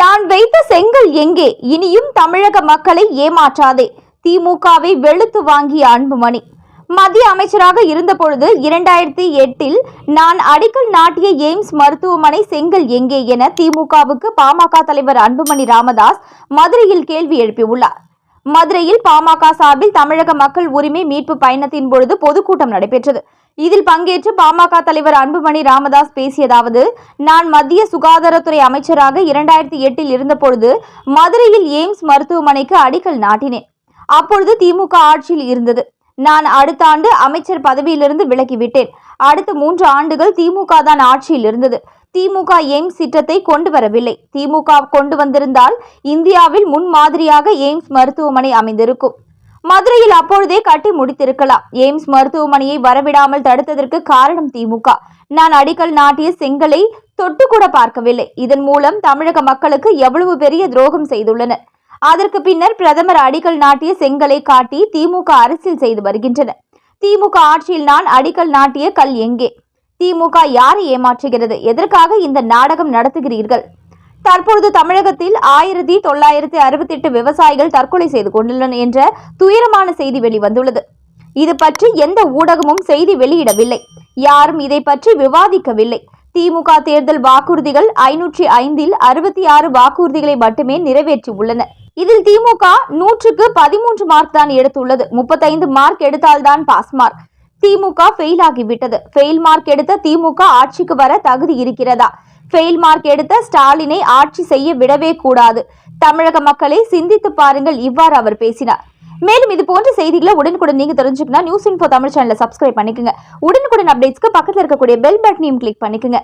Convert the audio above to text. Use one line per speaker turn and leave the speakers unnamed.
நான் வைத்த செங்கல் எங்கே? இனியும் தமிழக மக்களை ஏமாற்றாதே. திமுகவை வெளுத்து வாங்கிய அன்புமணி. மத்திய அமைச்சராக இருந்தபொழுது இரண்டாயிரத்தி எட்டில் நான் அடிக்கல் நாட்டிய எய்ம்ஸ் மருத்துவமனை செங்கல் எங்கே என திமுகவுக்கு பாமக தலைவர் அன்புமணி ராமதாஸ் மதுரையில் கேள்வி எழுப்பியுள்ளார். மதுரையில் பாமக சார்பில் தமிழக மக்கள் உரிமை மீட்பு பயணத்தின் பொழுது பொதுக்கூட்டம் நடைபெற்றது. இதில் பங்கேற்று பாமக தலைவர் அன்புமணி ராமதாஸ் பேசியதாவது நான் மத்திய சுகாதாரத்துறை அமைச்சராக இரண்டாயிரத்தி எட்டில் இருந்தபொழுது மதுரையில் எய்ம்ஸ் மருத்துவமனைக்கு அடிக்கல் நாட்டினேன். அப்பொழுது திமுக ஆட்சியில் இருந்தது. நான் அடுத்த ஆண்டு அமைச்சர் பதவியிலிருந்து விலகிவிட்டேன். அடுத்த மூன்று ஆண்டுகள் திமுக தான் ஆட்சியில் இருந்தது. திமுக எய்ம்ஸ் திட்டத்தை கொண்டு வரவில்லை. திமுக கொண்டு வந்திருந்தால் இந்தியாவில் முன்மாதிரியாக எய்ம்ஸ் மருத்துவமனை அமைந்திருக்கும். மதுரையில் அப்பொழுதே கட்டி முடித்திருக்கலாம். எய்ம்ஸ் மருத்துவமனையை வரவிடாமல் தடுத்ததற்கு காரணம் திமுக. நான் அடிக்கல் நாட்டிய செங்கலை தொட்டு கூட பார்க்கவில்லை. இதன் மூலம் தமிழக மக்களுக்கு எவ்வளவு பெரிய துரோகம் செய்துள்ளனர் அதற்கு பின்னர் பிரதமர் அடிக்கல் நாட்டிய செங்கலை காட்டி திமுக அரசியல் செய்து வருகின்றனர் திமுக ஆட்சியில் நான் அடிக்கல் நாட்டிய கல் எங்கே? திமுக யாரை ஏமாற்றுகிறது? எதற்காக இந்த நாடகம் நடத்துகிறீர்கள்? தற்பொழுது தமிழகத்தில் ஆயிரத்தி தொள்ளாயிரத்தி அறுபத்தி எட்டு விவசாயிகள் தற்கொலை செய்து கொண்டுள்ளனர் என்ற துயரமான செய்தி வெளிவந்துள்ளது. இது பற்றி எந்த ஊடகமும் செய்தி வெளியிடவில்லை. யாரும் இதை பற்றி விவாதிக்கவில்லை. திமுக தேர்தல் வாக்குறுதிகள் ஐநூற்றி ஐந்தில் அறுபத்தி ஆறு வாக்குறுதிகளை மட்டுமே நிறைவேற்றி உள்ளன இதில் திமுக நூற்றுக்கு பதிமூன்று மார்க் தான் எடுத்துள்ளது. முப்பத்தைந்து மார்க் எடுத்தால்தான் பாஸ் மார்க் திமுக ஃபெயில் ஆகிவிட்டது. ஃபெயில் மார்க் எடுத்த திமுக ஆட்சிக்கு வர தகுதி இருக்கிறதா? ஃபெயில் மார்க் எடுத்த ஸ்டாலினை ஆட்சி செய்ய விடவே கூடாது. தமிழக மக்களை சிந்தித்து பாருங்கள் இவ்வாறு அவர் பேசினார். மேலும் இது போன்ற செய்திகளை உடனுக்குடன் நீங்க தெரிஞ்சுக்கணும் நியூஸ் இன்ஃபோ தமிழ் சேனலை சப்ஸ்கிரைப் பண்ணிக்கோங்க. உடனுக்குடன் அப்டேட்ஸ்க்கு பக்கத்தில் இருக்கக்கூடிய பெல் பட்டனையும் கிளிக் பண்ணிக்கோங்க.